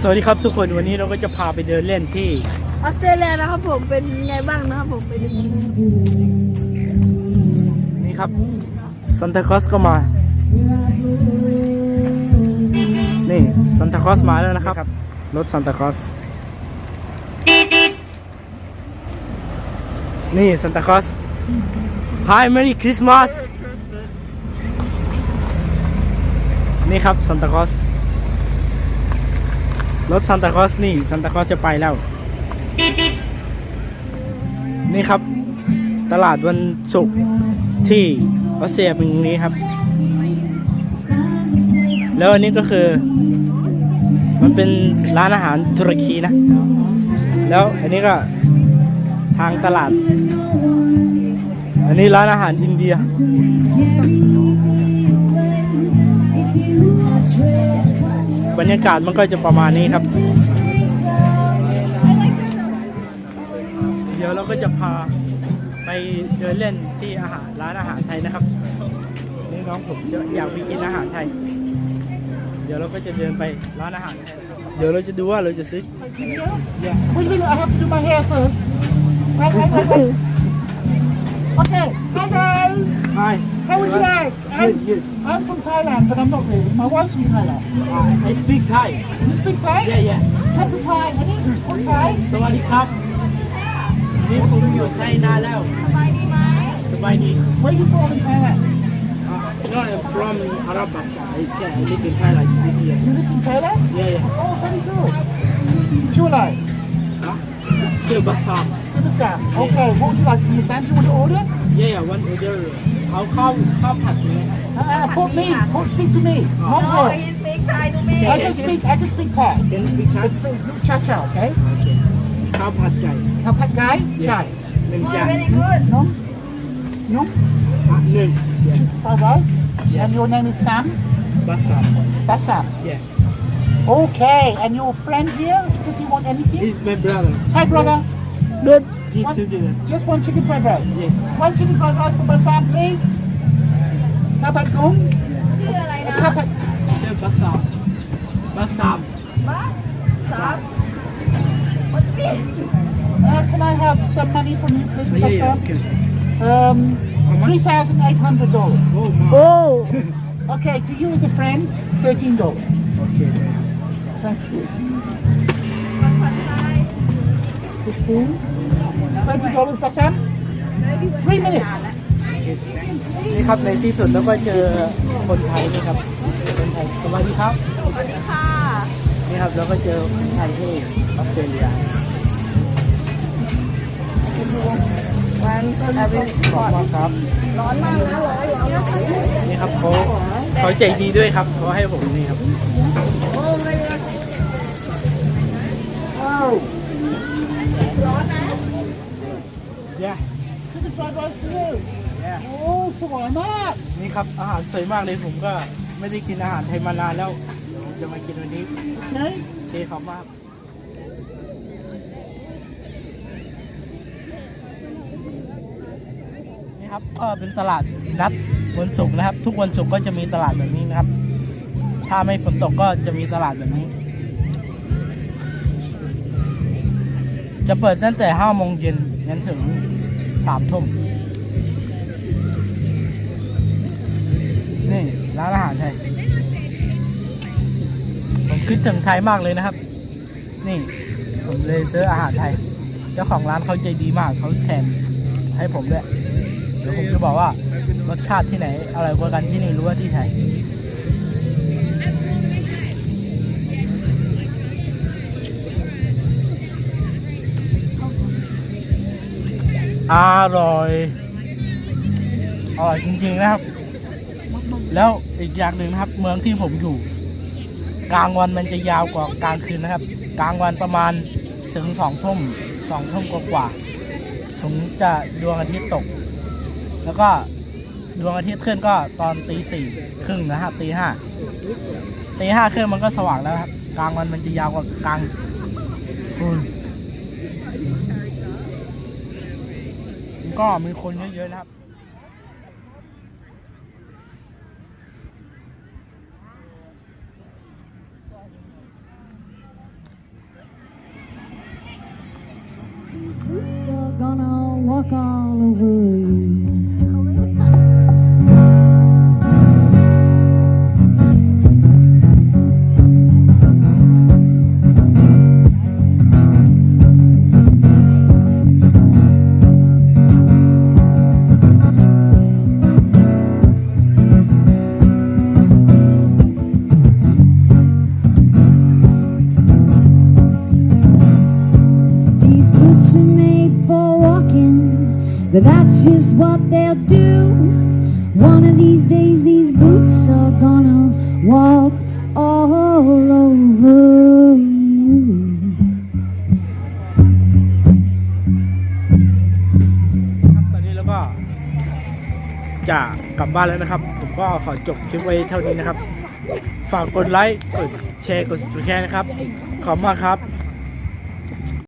สวัสดีครับทุกคนวันนี้เราก็จะพาไปเดินเล่นที่ออสเตรเลียนะครับผมเป็นไงบ้างนะครับผมไปดูนี่ครับซันตาคลอสก็มา นี่ซันตาคลอสมาแล้วนะครับ รถซันตาคลอสนี่ซันตาคลอส Hi Merry Christmas นี่ครับซันตาคลอส รถซันตาคอสนี่ซันตาคอสจะไปแล้ว นี่ครับ ตลาดวันศุกร์ที่ออสเตรียเป็นอย่างนี้ครับ แล้วอันนี้ก็คือ มันเป็นร้านอาหารตุรกีนะ แล้วอันนี้ก็ทางตลาด อันนี้ร้านอาหารอินเดีย บรรยากาศมันก็จะประมาณนี้ครับ เดี๋ยวเราก็จะพาไปเดินเล่นที่อาหารร้านอาหารไทยนะครับนี่น้องผมอยากไปกินอาหารไทย เดี๋ยวเราก็จะเดินไปร้านอาหารไทยเดี๋ยวเราจะดูว่าเราจะซื้อ Wait wait, I have to do my hair first. Wait, wait, wait, wait. Okay, hi guys. ใช่ How would you like? Good, I'm, good. I'm from Thailand, but I'm not really. My wife's from Thailand. I speak Thai You speak Thai? yeah yeah What's the Thai? Honey? What's Thai? สวัสดีครับ นี่ผมอยู่ไทยนานแล้ว สบายดีไหมสบายดี Where you from in Thailand? No I'm from Arab I I live in Thailand this year You live in Thailand? yeah yeah Oh, very good. Chulai. ชื่อบั สซาม Simasam. Okay, what would you like? Simasam, do you want to order? yeah yeah one order เอาข้าวข้าวผัดไหมครับ Uh, uh, put me. Put, speak to me. Not her. I can speak, I can speak Thai. เป็นพิคัส It's the cha cha, okay? ข้าวผัดไก่ Now, Pat Guy? Chai. หนึ่งจาน No? No? อะหนึ่ง Fried rice? And your name is Sam? บัสซาม That's Sam. yeah Okay, and your friend here? Does he want anything? he's my brother Hi, brother. เดิน give to the Just one chicken fried rice. yes One chicken fried rice for Bassam, please. Kapat Gong? Kapat. ชื่อบัสซามบัสซาม Uh, can I have some money from you, please, yeah yeah Bassam? okay Um, How much? $3,800. oh my โอ้ Okay, to you as a friend, $13. okay Thank you. Fifteen. Twenty dollars, Bassam. Three minutes. นี่ครับในที่สุดแล้วก็เจอคนไทยนะครับคนไทยสวัสดีครับสวัสดีค่ะนี่ครับแล้วก็เจอคนไทยที่ออสเตรเลีย วันอาวิขอบคุณครับ ร้อนมากนะร้อนร้อนมากนี่ครับเขาเขาใจดีด้วยครับเขาให้ผมนี่ครับ Oh, แย่ chicken fried rice for you. แย่ Oh, สวยมาก นี่ครับอาหารสวยมากเลยผมก็ไม่ได้กินอาหารไทยมานานแล้วเดี๋ยวผมจะมากินวันนี้ Okay. โอเคครับมาก นี่ครับก็เป็นตลาดนัดวันศุกร์นะครับ ทุกวันศุกร์ก็จะมีตลาดแบบนี้นะครับ ถ้าไม่ฝนตกก็จะมีตลาดแบบนี้ จะเปิดตั้งแต่ห้าโมงเย็นยันถึง สามทุ่มนี่ร้านอาหารไทย ผมคิดถึงไทยมากเลยนะครับ นี่ผมเลยซื้ออาหารไทย เจ้าของร้านเขาใจดีมากเขาแถมให้ผมด้วยเดี๋ยวผมจะบอกว่ารสชาติที่ไหนอร่อยกว่ากันที่นี่หรู้ว่าที่ไทย อร่อย อร่อยจริงๆนะครับ แล้วอีกอย่างหนึ่งนะครับ เมืองที่ผมอยู่ กลางวันมันจะยาวกว่ากลางคืนนะครับ กลางวันประมาณถึงสองทุ่มสองทุ่มกว่าๆถึงจะดวงอาทิตย์ตก แล้วก็ดวงอาทิตย์ขึ้นก็ตอนตีสี่ครึ่งนะครับตีห้าตีห้าครึ่งมันก็สว่างแล้วครับ กลางวันมันจะยาวกว่ากลางคืน ก็มีคนเยอะๆนะครับ Boots are gonna walk all over you. But that's just what they'll do. One of these days, these boots are gonna walk all over you. ครับตอนนี้เราก็จะกลับบ้านแล้วนะครับ ผมก็ขอจบคลิปไว้เท่านี้นะครับ ฝากกดไลค์ กดแชร์ กด subscribe นะครับ ขอบคุณมากครับ